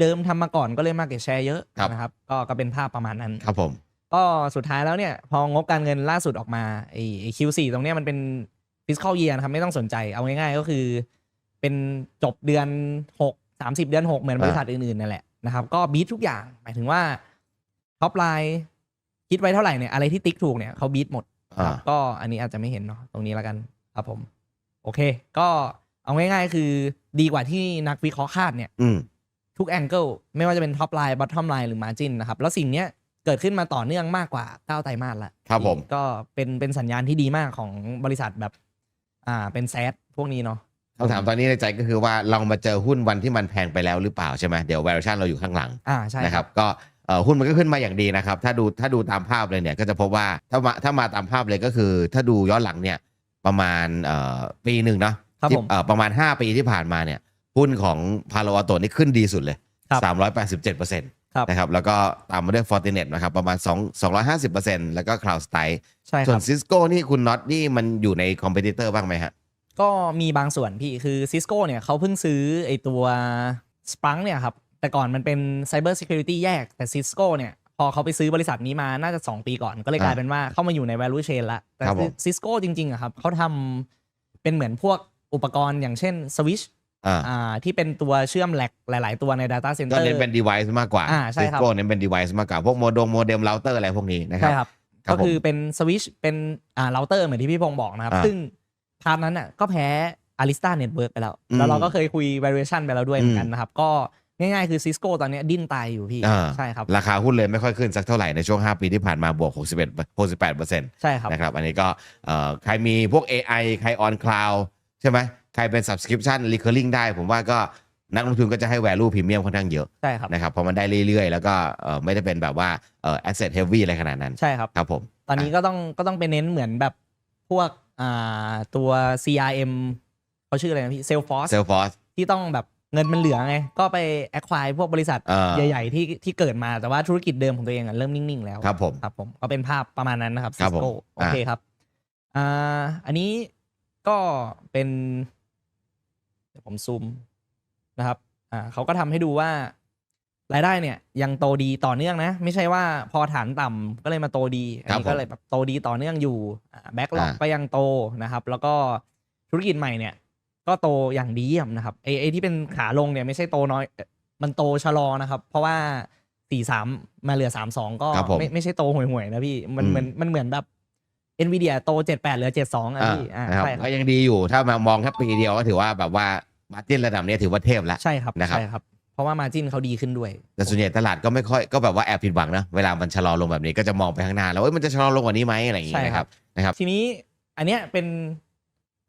เดิมๆทำมาก่อนก็เลย market share เยอะครับ นะครับก็ก็เป็นภาพประมาณนั้น ครับผม ก็สุดท้ายแล้วเนี่ย พองบการเงินล่าสุดออกมาไอ้ไอ้ Q4 ตรงเนี้ยมันเป็น fiscal year นะครับ ไม่ต้องสนใจเอาง่ายๆ ก็คือ เป็นจบเดือน 6 30 เดือน 6 เหมือนบริษัทอื่นๆนั่นแหละนะครับ ก็บีททุกอย่างหมายถึงว่า ท็อปไลน์คิดไว้เท่าไหร่เนี่ยอะไรที่ติ๊กถูกเนี่ยเขาบีทหมดครับอ่าก็อันนี้อาจจะไม่เห็นเนาะตรงนี้แล้วกันครับผม โอเค ก็เอาง่าย ๆ คือดีกว่าที่นักวิเคราะห์คาดเนี่ย อืม ทุกแองเกิลไม่ว่าจะเป็นท็อปไลน์บอททอมไลน์หรือมาจินนะครับ แล้วสิ่งเนี้ยเกิดขึ้นมาต่อเนื่องมากกว่า9ไตรมาสละครับผม ก็เป็นเป็นสัญญาณที่ดีมากของบริษัทแบบ อ่าเป็นแซดพวกนี้เนาะ คำถามตอนนี้ในใจก็คือว่าเรามาเจอหุ้นวันที่มันแพงไปแล้วหรือเปล่าใช่ไหมเดี๋ยว valuation เราอยู่ข้างหลังอ่าใช่ นะคครัรับบก็เอ่อ หุ้นมันก็ขึ้นมาอย่างดีนะครับ ถ้าดูถ้าดูตามภาพเลยเนี่ยก็จะพบว่าถ้ามาถ้ามาตามภาพเลยก็คือ ถ้าดูย้อนหลังเนี่ยประมาณเอ่อปีหนึ่งเนาะครับที่ผมเอ่อประมาณ 5 ปีที่ผ่านมาเนี่ยหุ้นของพาโล a โตนี่ขึ้นดีสุดเลยครับ387เปอร์เซ็นต์ครับนะครับแล้วก็ตามมาด้วย Fortinet นะครับประมาณ 2 250เปอร์เซ็นต์แล้วก็ CloudStrike ใช่คส่วรันบ Cisco นี่คุณน็อตนี่มันอยู่ในคอมเพ t เตอร์บ้างไหมฮะ ก็มีบางส่วนพี่คือ Cisco เนี่ยเขาเพิ่งซื้อไอตัว Splunk เนี่ยครับ แต่ก่อนมันเป็น Cyber Security แยกแต่ Cisco เนี่ยพอเขาไปซื้อบริษัทนี้มาน่าจะ 2 ปีก่อน ก็เลยกลายอ่าเป็นว่าเข้ามาอยู่ใน value chain ละแต่ครับผม Cisco จริงๆอะครับเขาทำเป็นเหมือนพวกอุปกรณ์อย่างเช่น Switch อ่าอ่าที่เป็นตัวเชื่อมแหลกหลาย ๆ ตัวใน Data ก็ Center เน้นเป็น device มากกว่าอ่าใช่ครับ Cisco เน้นเป็น device มากกว่า พวกโมดงโมเด็มเราเตอร์อะไรพวกนี้นะครัใช่บครับครับ ก็คือเป็นสวิชเป็นอ่าเราเตอร์เหมือนที่พี่พงศ์บอกนะครับอ่าซึ่งพาร์ทนั้นอะก็แพ้ Arista Network ไปแล้วอืมแล้วเราก็เคยคุย valuation ไปแล้วด้วยเหมือนกันอืมนะครับ ก็ ง่ายๆ คือ Cisco ตอนเนี้ยดิ้นตายอยู่พี่ อ่า ใช่ครับ ราคาหุ้นเลยไม่ค่อยขึ้นสักเท่าไหร่ในช่วง 5 ปีที่ผ่านมาบวก 61 68เปอร์เซ็นต์ใช่ครับ นะครับ อันนี้ก็เอ่อใครมีพวก AI ใคร on cloud ใช่ไหมใครเป็น subscription recurring ได้ ผมว่าก็นักลงทุนก็จะให้ value premium ค่อนข้างเยอะใช่ครับ นะครับเพราะมันได้เรื่อยๆ แล้วก็เอ่อไม่ได้เป็นแบบว่าเอ่อ asset heavy อะไรขนาดนั้น ใช่ครับ ครับผม ตอนนี้ก็ต้องก็ต้องไปเน้นเหมือนแบบพวกอ่าตัว CRM เขาชื่ออะไรนะพี่ Salesforce Salesforce ที่ต้องแบบ เงินมันเหลือไง ก็ไป acquire พวกบริษัทอ่า ใหญ่ ๆ ที่ที่เกิดมาแต่ว่าธุรกิจเดิมของตัวเองอะเริ่มนิ่ง ๆ แล้ว ครับผม ครับผมก็เป็นภาพประมาณนั้นนะครับครับผม Cisco โอเคครับอ่าอันนี้ก็เป็นเดี๋ยวผมซูมนะครับอ่าเขาก็ทำให้ดูว่ารายได้เนี่ย ยังโตดีต่อเนื่องนะ ไม่ใช่ว่าพอฐานต่ำก็เลยมาโตดีอันนี้ครับผมก็เลยแบบโตดีต่อเนื่องอยู่แบ็กหลอกอ่า ก็ยังโตนะครับ แล้วก็ธุรกิจใหม่เนี่ย ก็โตอย่างดีเยี่ยมนะครับไอ้ไอ้ที่เป็นขาลงเนี่ยไม่ใช่โตน้อยเอ่อมันโตชะลอนะครับ เพราะว่าสี่สามมาเหลือสามสองก็ครับผมไม่ไม่ใช่โตห่วยๆนะพี่มันอืม เหมือนมันเหมือนแบบ NVIDIA โตเจ็ดแปดเหลือเจ็ดสองอะอ่าพี่อ่านะครับใช่ครัก็บยังดีอยู่ถ้ามามองแค่ปีเดียวก็ถือว่าแบบว่ามาจิ้นระดับนี้ถือว่าเทพแล้ว ใช่ครับนะครับ ใช่ครับ เพราะว่ามาจินเขาดีขึ้นด้วย แต่ส่วนใหญ่ตลาดก็ไม่ค่อยก็แบบว่าแอบผิดหวังนะเวลามันชะลอลงแบบนี้ก็จะมองไปข้างหน้าแล้วเอ้ยมันจะชะลอลงกว่านี้ไหมอะไรอย่างงี้ใช่นะคครัรับ บนะครับ ทีนี้อันเนี้ยเป็น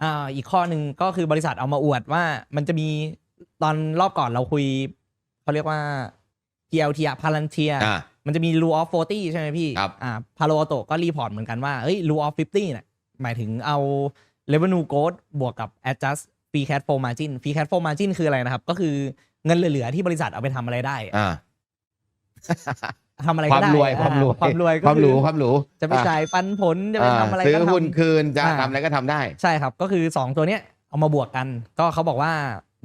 อ่าอีกข้อหนึ่งก็คือบริษัทเอามาอวดว่ามันจะมีตอนรอบก่อนเราคุยเขาเรียกว่า PLT อะ Palantir อ่า มันจะมี rule of 40 ใช่ไหมพี่ครับ อ่า Palo Alto ก็รีพอร์ตเหมือนกันว่าเฮ้ย rule of 50เนี่ยหมายถึงเอา revenue growth บวกกับ adjust free cash flow margin free cash flow margin คืออะไรนะครับ ก็คือเงินเหลือๆที่บริษัทเอาไปทำอะไรได้ อ่า ทำอะไรคก็วามได้รวยความรวยอ่ความรวยก็ความหรูคือความหรูจะไปจ่ายปันผลจะไปอ่าทำอะไรซื้อก็ทำหุ้นคืนจะอ่าทำอะไรก็ทำได้ ใช่ครับก็คือ 2 ตัวเนี้ยเอามาบวกกัน ก็เขาบอกว่า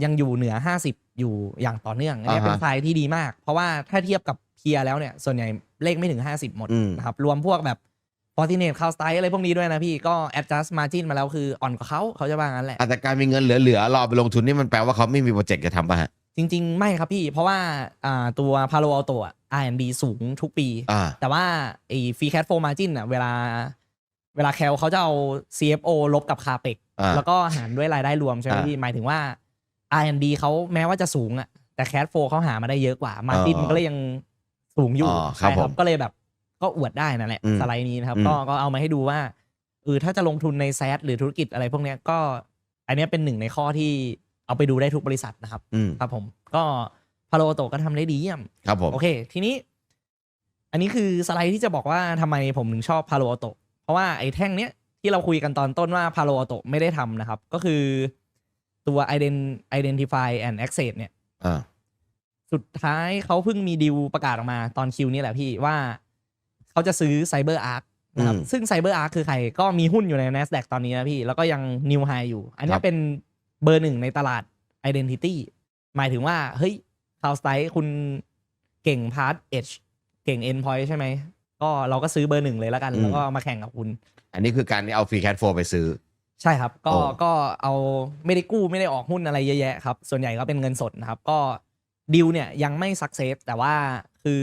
ยังอยู่เหนือ 50 อยู่อย่างต่อเนื่องอันนี้อ่าฮะเป็นไซน์ที่ดีมาก เพราะว่าถ้าเทียบกับเพียร์แล้วเนี่ยส่วนใหญ่เลขไม่ถึง 50 หมดอืมนะครับรวมพวกแบบ Fortinet c o u n t Strike อะไรพวกนี้ด้วยนะพี่ก็ adjust margin มาแล้วคืออ่อนกว่าเขาเขาจะว่างั้นแหละอาแต่การมีเงินเหลือๆรอไปลงทุนนี่มันแปลว่าเขาไม่มีโปรเจกต์จะทำป่ะฮะจริง ๆ ไม่ครับพี่ เพราะว่าอ่าตัว Palo Alto อะ R&D สูงทุกปีอ่าแต่ว่าไอ้ free cash flow margin อะเวลาเวลาแคลเขาจะเอา CFO ลบกับ CAPEX อ่าแล้วก็หารด้วยรายได้รวมใช่ไหมอ่าพี่ หมายถึงว่า R&D เขาแม้ว่าจะสูงอะแต่ cash flow เขาหามาได้เยอะกว่า margin อ๋อมันก็เลยยังสูงอยู่อ๋อครัใช่บครัผมก็เลยแบบก็อวดได้นั่นแหละอืมสไลด์นี้นะครับอืมก็ก็เอามาให้ดูว่าเออถ้าจะลงทุนในแซหรือธุรกิจอะไรพวกเนี้ยก็ อันเนี้ยเป็นหนึ่งในข้อที่เอาไปดูได้ทุกบริษัทนะครับอืมครับผมก็ พาโลโตก็ทำได้ดีเยี่ยม ครับผม โอเค ทีนี้ อันนี้คือสไลด์ที่จะบอกว่าทำไมผมถึงชอบพาโลโตเพราะว่าไอ้แท่งเนี้ยที่เราคุยกันตอนต้นว่าพาโลโตไม่ได้ทำนะครับ ก็คือตัว ident identify and access เนี่ยอ่าสุดท้ายเขาเพิ่งมีดีลประกาศออกมาตอนคิวนี่แหละพี่ว่าเขาจะซื้อ Cyber Arc นะครับอืมซึ่ง Cyber Arc คือใครก็มีหุ้นอยู่ใน NASDAQ ตอนนี้นะพี่ แล้วก็ยัง New High อยู่ อันนี้ครับเป็นเบอร์หนึ่งในตลาด Identity หมายถึงว่า เฮ้ย c o u n t Strike คุณเก่ง Part Edge เก่ง Endpoint ใช่ไหม ก็เราก็ซื้อเบอร์หนึ่งเลยแล้วกัน แล้วก็มาแข่งกับคุณ อันนี้คือการที่เอาฟรีแคทโฟไปซื้อ ใช่ครับ ก็โอ้ก็เอาไม่ได้กู้ไม่ได้ออกหุ้นอะไรเยอะแยะครับ ส่วนใหญ่ก็เป็นเงินสดนะครับ ก็ดีลเนี่ยยังไม่สักเซสแต่ว่าคือ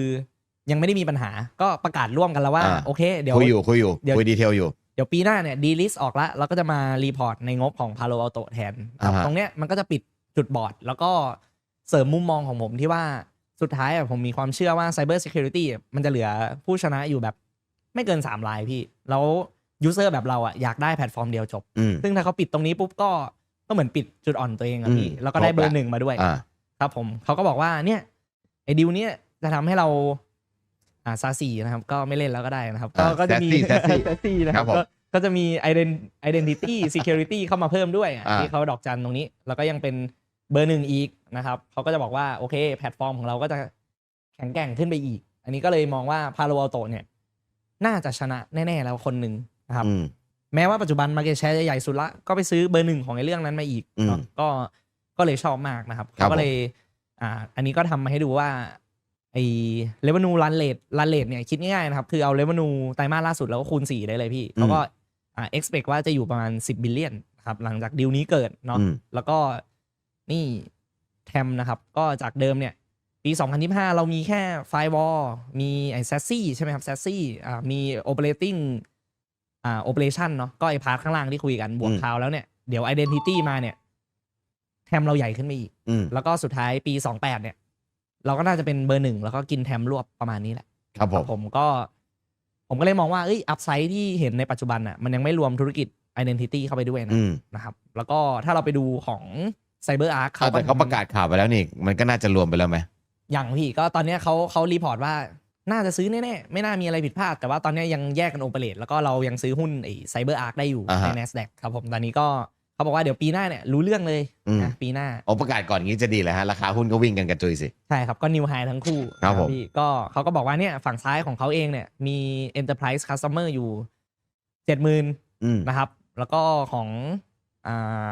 ยังไม่ได้มีปัญหา ก็ประกาศร่วมกันแล้วว่าอ่าโอเค เดี๋ยวคุยอยู่คุยอยู่เดี๋ยวคุยดีเทลอยู่เดี๋ยวปีหน้าเนี่ยดีลิสออกแล้วเราก็จะมารีพอร์ตในงบของ Palo Alto แทนครับอ่าฮะตรงเนี้ยมันก็จะปิดจุดบอด แล้วก็ เสริมมุมมองของผมที่ว่าสุดท้ายอะผมมีความเชื่อว่า Cyber Security อะมันจะเหลือผู้ชนะอยู่แบบไม่เกิน3รายพี่ แล้วยูเซอร์แบบเราอะอยากได้แพลตฟอร์มเดียวจบ อืม ซึ่งถ้าเขาปิดตรงนี้ปุ๊บก็ก็เหมือนปิดจุดอ่อนตัวเองอะพี่ อืมแล้วก็ได้ครบเบอละร์หนึ่งมาด้วย อ่า ครับผมเขาก็บอกว่าเนี่ยไอ้ดิวเนี้ยจะทำให้เราอ่าซาซีนะครับ ก็ไม่เล่นแล้วก็ได้นะครับ ก็อ่าก็จะมี Sassy Sassy ซซี่นะคครัรับบผมก็ก็จะมี ident- identity security เข้ามาเพิ่มด้วยอะอ่า ที่เขาดอกจันตรงนี้ แล้วก็ยังเป็น เบอร์หนึ่งอีกนะครับเขาก็จะบอกว่าโอเค แพลตฟอร์มของเราก็จะแข็งแกร่งขึ้นไปอีก อันนี้ก็เลยมองว่า Palo Alto เนี่ย น่าจะชนะแน่ ๆ แล้วคนหนึ่งนะครับอืมแม้ว่าปัจจุบันมาเก็ตแชร์จะใหญ่สุดละ ก็ไปซื้อเบอร์หนึ่งของไอ้เรื่องนั้นมาอีกอืมเนาะก็ก็เลยชอบมากนะครับครับเขาก็เลยอ่าอันนี้ก็ทำมาให้ดูว่าไอ้เลเวนูรันเลทรันเลทเนี่ยคิดง่ายๆนะครับ คือเอาเลเวนูไตรมาสล่าสุดแล้วก็คูณ 4 ได้เลยพี่เขาก็อ่า expect ว่าจะอยู่ประมาณ 10 บิลเลียนครับหลังจากดีลนี้เกิดเนาะอืมแล้วก็ นี่แทมนะครับ ก็จากเดิมเนี่ย ปี 2025 เรามีแค่ไฟวอลมีไอ้แซสซี่ใช่ไหมครับแซสซี่อ่ามี operating อ่า operation เนาะก็ไอ้พาร์ทข้างล่างที่คุยกันบวกอืมคราวแล้วเนี่ย เดี๋ยว identity มาเนี่ยแทมเราใหญ่ขึ้นไปอีกอืมแล้วก็สุดท้ายปี 28 เนี่ย เราก็น่าจะเป็นเบอร์หนึ่งแล้วก็กินแทมรวบประมาณนี้แหละ ครับผมผมก็ ผมก็เลยมองว่าเอ้ยอัพไซด์ที่เห็นในปัจจุบันอะมันยังไม่รวมธุรกิจ identity เข้าไปด้วยนะอืมนะครับ แล้วก็ถ้าเราไปดูของ Cyber Arc เอาแต่เขาประกาศข่าวไปแล้วนี่ มันก็น่าจะรวมไปแล้วไหมอย่างพี่ก็ตอนเนี้ยเขาเขารีพอร์ตว่าน่าจะซื้อแน่ๆ ไม่น่ามีอะไรผิดพลาด แต่ว่าตอนเนี้ยยังแยกกันโอเปเรตแล้วก็เรายังซื้อหุ้นไอ้ Cyber Arc ได้อยู่อ่าในฮะ NASDAQ ครับผมตอนนี้ก็เขาบอกว่าเดี๋ยวปีหน้าเนี่ยรู้เรื่องเลยอืมนะปีหน้าโอ้ประกาศก่อนงี้จะดีเลยฮะ ราคาหุ้นก็วิ่งกันกระจุยสิ ใช่ครับก็นิวไฮทั้งคู่ครับนะผมพี่ก็เขาก็บอกว่าเนี่ยฝั่งซ้ายของเขาเองเนี่ยมี Enterprise Customer อยู่เจ็ดหมื่นอืมนะครับ แล้วก็ของอ่า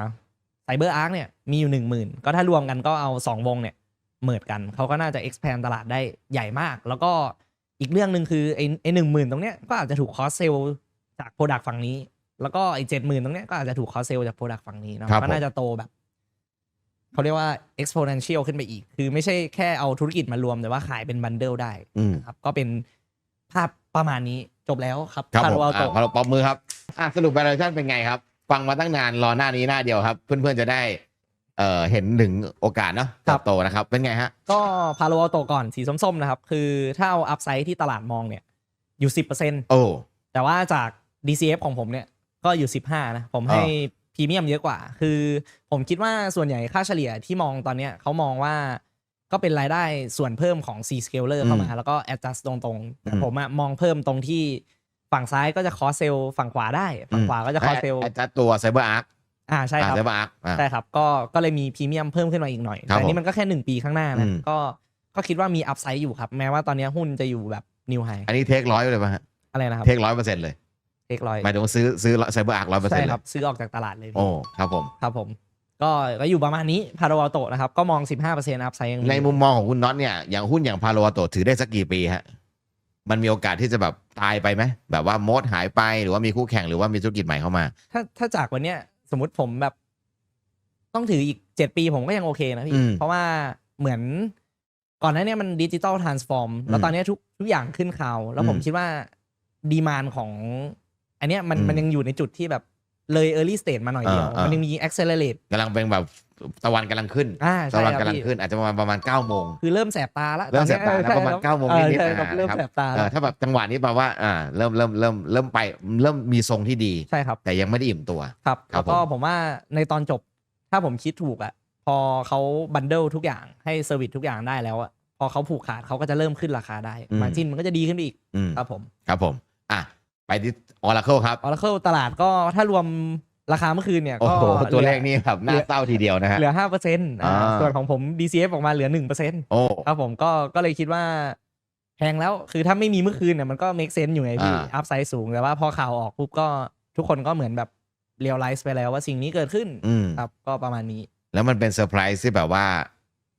Cyber Arc เนี่ย มีอยู่หนึ่งหมื่นก็ถ้ารวมกันก็เอาสองวงเนี่ยเหมือดกันเขาก็น่าจะ expand ตลาดได้ใหญ่มาก แล้วก็อีกเรื่องหนึ่งคือไอ้ไอ้หนึ่งหมื่นตรงเนี้ยก็อาจจะถูกคอสเซลจากโปรดักต์ฝั่งนี้ แล้วก็ไอ้เจ็ดหมื่นตรงเนี้ยก็อาจจะถูกคอสเซลจากโปรดักต์ฝั่งนี้เนอะครับก็น่าจะโตแบบเขาเรียกว่า exponential ขึ้นไปอีก คือไม่ใช่แค่เอาธุรกิจมารวมแต่ว่าขายเป็นบันเดิลได้อืมครับก็เป็นภาพประมาณนี้จบแล้วครับครับผม Palo อะ Alto พอเราปอบมือครับอะสรุป valuation เป็นไงครับ ฟังมาตั้งนานรอหน้านี้หน้าเดียวครับ เพื่อนๆจะได้ เอ่อเห็นถึงโอกาสเนาะครัเติบบโตนะครับเป็นไงฮะ ก็ Palo Alto ก่อนสีส้มๆนะครับ คือถ้าเอาอัพไซด์ที่ตลาดมองเนี่ย อยู่10%โอ้แต่ว่าจาก DCF ของผมเนี่ยก็อยู่15นะ ผมให้พรีเมียมเยอะกว่า คือผมคิดว่าส่วนใหญ่ค่าเฉลี่ยที่มองตอนเนี้ยเขามองว่าก็เป็นรายได้ส่วนเพิ่มของ C scaler เข้ามา แล้วก็ adjust ตรงๆแต่อืมผมอะมองเพิ่มตรงที่ฝั่งซ้ายก็จะคอเซลฝั่งขวาได้ ฝั่งขวาก็จะคอเซลไอ้จัดตัวไซเบ อร์อาร์คอ่าใช่ครับไซเบอร์อาร์คใช่ครับก็ก็เลยมีพรีเมียมเพิ่มขึ้นมาอีกหน่อยครับแต่อันผมนี้มันก็แค่หนึ่งปีข้างหน้านะอืมก็ก็คิดว่ามีอัพไซด์อยู่ครับ แม้ว่าตอนนี้หุ้นจะอยู่แบบนิวไฮอันนี้เทคร้อยเลยป่ะฮะอะไรนะครับเทคร้อยเปอร์เซ็นต์เลยเอกร้อยหมายถึงว่าซื้อซื้อไซเบอร์อาร์คร้อยเปอร์เซ็นใช่ต์เลครับยซื้อออกจากตลาดเลยพี่โอ้ครับผมครับผม ก็ก็อยู่ประมาณนี้พารา a โตนะครับก็มอง 15%อัพไซด์ยังในมุมมองของคุณน็อตเนี่ยอย่างหุ้นอย่างพาโลวาโตถือได้สักกี่ปีฮะมันมีโอกาสที่จะแบบตายไปไหมแบบว่าโมดหายไปหรือว่ามีคู่แข่งหรือว่ามีธุรกิจใหม่เข้ามา ถ้าถ้าจากวันเนี้ย สมมติผมแบบ ต้องถืออีก7ปีผมก็ยังโอเคนะอืพี่มเพราะว่าเหมือนก่อนหน้าเนี้มันดิจิตอลทรานส์ฟอร์มแล้วอืมตอนเนี้ยทุกทุกอย่างขึ้นข่าว แล้วผมอืมคิดว่าดีมานของ อันเนี้ยมันอืม มันยังอยู่ในจุดที่แบบ เลย early stage มาหน่อยเดียว อ่าอ่ามั มันยังมี accelerate กำลังเป็นแบบตะวันกำลังขึ้นอ่าใช่ตะวันครับกำลังพี่ขึ้นอาจจะประมาณประมาณเก้าโมง คือเริ่มแสบตาแล้วเริ่มแสบตาแล้วใช่ประมาณคบเก้าโมงเออนิดๆใช่ครับอ่าเริ่มครับ แสบตาเอแล้อวถ้าแบบจังหวะนี้แปลว่าอ่าเริ่มเริ่มเริ่มเริ่มไปเริ่มมีทรงที่ดี ใช่ครับ แต่ยังไม่ได้อิ่มตัว ครับครับแล้วก็ผมผมว่าในตอนจบถ้าผมคิดถูกอะพอเขาบันเดิลทุกอย่างให้เซอร์วิสทุกอย่างได้แล้วอะพอเขาผูกขาดเขาก็จะเริ่มขึ้นราคาได้อืม มาจินมันก็จะดีขึ้นไปอีกอืมครับผม ครับผมอะ ไปที่ Oracle ครับออร์เคิลตลาดก็ถ้ารวมราคาเมื่อคืนเนี่ยโอ้ก็โหตัวเลขหอนี่แบบน่าเศร้าทีเดียวนะฮะ เหลือห้าเปอร์เซ็นต์อ่า ส่วนของผม DCF ออกมาเหลือหนึ่งเปอร์เซ็นต์โอ้ ครับผมก็ก็เลยคิดว่าแพงแล้วคือถ้าไม่มีเมื่อคืนเนี่ยมันก็ make sense อยู่ไงพี่อ่า อัพไซด์สูงแต่ว่าพอข่าวออกปุ๊บก็ทุกคนก็เหมือนแบบเรียลไลซ์ไปแล้วว่าสิ่งนี้เกิดขึ้นอืม ครับก็ประมาณนี้แล้วมันเป็นเซอร์ไพรส์ที่แบบว่า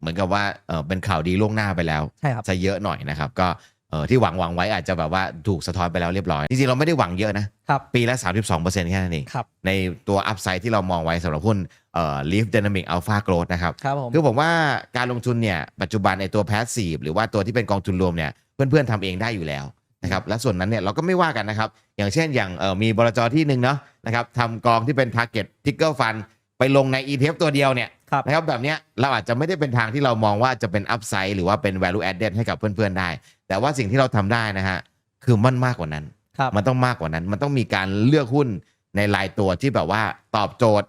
เหมือนกับว่าเออเป็นข่าวดีล่วงหน้าไปแล้วใช่ครับจะเยอะหน่อยนะครับ ก็ เออที่หวังหวังไว้อาจจะแบบว่าถูกสะท้อนไปแล้วเรียบร้อย จริงๆ เราไม่ได้หวังเยอะนะครับ ปีละ 32%แค่นั้นเองครับ ในตัวอัพไซด์ที่เรามองไว้สำหรับหุ้นเอ่อ Leaf Dynamic Alpha Growth นะครับ ครับผม คือผมว่าการลงทุนเนี่ยปัจจุบันในตัว Passive หรือว่าตัวที่เป็นกองทุนรวมเนี่ยเพื่อนๆทำเองได้อยู่แล้วนะครับและส่วนนั้นเนี่ยเราก็ไม่ว่ากันนะครับ อย่างเช่นอย่างเอ่อมีบลจที่หนึ่งเนาะนะครับทำกองที่เป็น Target Ticker Fund ไปลงใน ETF ตัวเดียวเนี่ยครับ นะครับแบบเนี้ยเราอาจจะไม่ได้เป็นทางที่เรามองว่าจะเป็น Upside หรือว่าเป็น Value Added ให้กับเพื่อนๆได้ แต่ว่าสิ่งที่เราทำได้นะฮะคือมันมากกว่านั้นครับมันต้องมากกว่านั้น มันต้องมีการเลือกหุ้นในรายตัวที่แบบว่าตอบโจทย์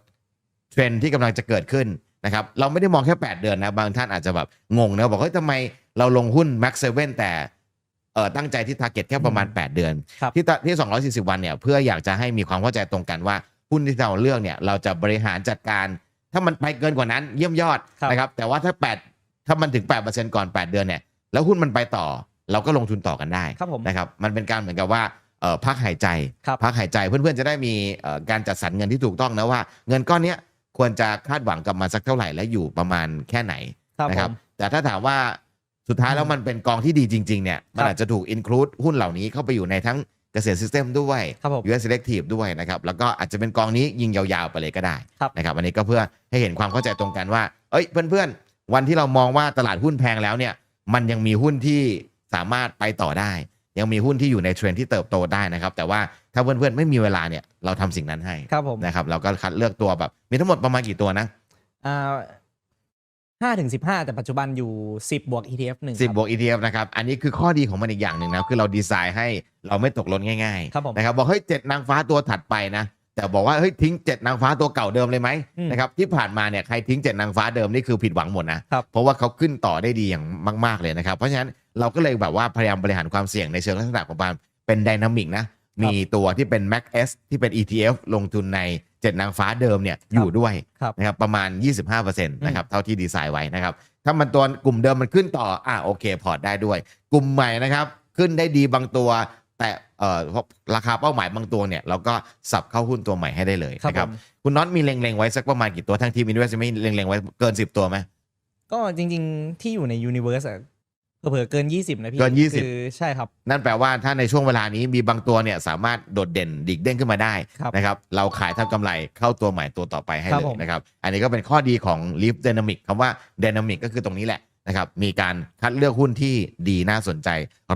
เทรนด์ที่กำลังจะเกิดขึ้นนะครับ เราไม่ได้มองแค่ 8 เดือนนะบางท่านอาจจะแบบงงนะบอกเฮ้ยทำไมเราลงหุ้น Max 7แต่เออตั้งใจที่ Target แค่ประมาณ 8 เดือนครับที่ตที่ 240 วันเนี่ยเพื่ออยากจะให้มีความเข้าใจตรงกันว่าหุ้นที่เราเลือกเนี่ยเราจะบริหารจัดการ ถ้ามันไปเกินกว่านั้นเยี่ยมยอดครับนะครับแต่ว่าถ้า 8 ถ้ามันถึง 8%ก่อน 8 เดือนเนี่ยแล้วหุ้นมันไปต่อ เราก็ลงทุนต่อกันได้ครับผมนะครับมันเป็นการเหมือนกับว่าเอ่อพักหายใจครับพักหายใจเพื่อนๆจะได้มีเอ่อการจัดสรรเงินที่ถูกต้องนะว่า เงินก้อนเนี้ยควรจะคาดหวังกับมันสักเท่าไหร่และอยู่ประมาณแค่ไหนครับนะผครับมแต่ถ้าถามว่าสุดท้ายแล้วมันเป็นกองที่ดีจริง ๆ เนี่ย มันครับอาจจะถูกอินคลูดหุ้นเหล่านี้เข้าไปอยู่ในทั้งเกษตรซิสเต็มด้วยครับผม US Selective ด้วยนะครับ แล้วก็อาจจะเป็นกองนี้ยิงยาวๆไปเลยก็ได้ครับนะครับอันนี้ก็เพื่อให้เห็นความเข้าใจตรงกันว่า เอ้ยเพื่อนๆ วันที่เรามองว่าตลาดหุ้นแพงแล้วเนี่ย มันยังมีหุ้นที่ สามารถไปต่อได้ ยังมีหุ้นที่อยู่ในเทรนด์ที่เติบโตได้นะครับ แต่ว่าถ้าเพื่อนๆไม่มีเวลาเนี่ยเราทำสิ่งนั้นให้ครับผมนะครับเราก็คัดเลือกตัวแบบมีทั้งหมดประมาณกี่ตัวนะอ่าห้าถึงสิบห้าแต่ปัจจุบันอยู่สิบบวก ETF หนึ่ง10บวก ETF นะครับ อันนี้คือข้อดีของมันอีกอย่างหนึ่งนะ คือเราดีไซน์ให้เราไม่ตกหล่นง่ายครับผมๆนะครับบอกเฮ้ยเจ็ดนางฟ้าตัวถัดไปนะ แต่บอกว่าเฮ้ยทิ้งเจ็ดนางฟ้าตัวเก่าเดิมเลยไหมอืมนะครับที่ผ่านมาเนี่ยใครทิ้งเจ็ดนางฟ้าเดิมนี่คือผิดหวังหมดนะครับเพราะว่าเขาขึ้นต่อได้ดีอย่างมาก ๆเลยนะครับ เพราะฉะนั้น เราก็เลยแบบว่าพยายามบริหารความเสี่ยงในเชิงลักษณะของการเป็นไดนามิกนะ มีตัวที่เป็น Mac S ที่เป็น ETF ลงทุนในเจ็ดนางฟ้าเดิมเนี่ยอยู่ด้วยครับนะครับประมาณ 25%นะครับเท่าที่ดีไซน์ไว้นะครับ ถ้ามันตัวกลุ่มเดิมมันขึ้นต่ออะโอเคพอร์ตได้ด้วย กลุ่มใหม่นะครับขึ้นได้ดีบางตัว แต่เอ่อราคาเป้าหมายบางตัวเนี่ยเราก็สับเข้าหุ้นตัวใหม่ให้ได้เลยครับนะครับผมคุณน็อตมีเล็งๆไว้สักประมาณกี่ตัวทั้งทีมอินเวสไม่เล็งๆไว้เกิน 10 ตัวไหมก็จริง ๆ ที่อยู่ใน Universe อะ เผื่อๆเกิน 20 นะพี่เกิน20 คือใช่ครับ นั่นแปลว่าถ้าในช่วงเวลานี้มีบางตัวเนี่ยสามารถโดดเด่นดิกเด้งขึ้นมาได้ครับนะครับเราขายทำกำไรเข้าตัวใหม่ตัวต่อไปให้ครับเลยผมนะครับ อันนี้ก็เป็นข้อดีของ Leaf Dynamic คำว่า Dynamic ก็คือตรงนี้แหละนะครับมีการคัดเลือกหุ้นที่ดีน่าสนใจ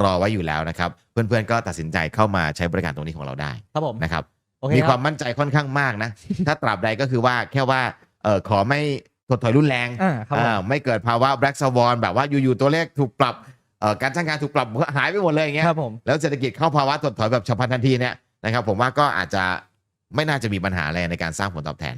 รอไว้อยู่แล้วนะครับ เพื่อนๆก็ตัดสินใจเข้ามาใช้บริการตรงนี้ของเราได้ครับผมนะครับ โอเคมีคควารับมมั่นใจค่อนข้างมากนะ ถ้าตราบใดก็คือว่าแค่ว่าเออขอไม่ ถดถอยรุนแรงอ่าครับผม อ่าไม่เกิดภาวะ black swan แบบว่าอยู่ ๆ ตัวเลขถูกปรับเอ่อการจ้างงานถูกปรับหายไปหมดเลยอย่างเงี้ย ครับผม แล้วเศรษฐกิจเข้าภาวะถดถอยแบบฉับพลันทันทีเนี่ยนะครับผมว่าก็อาจจะไม่น่าจะมีปัญหาอะไรในการสร้างผลตอบแทน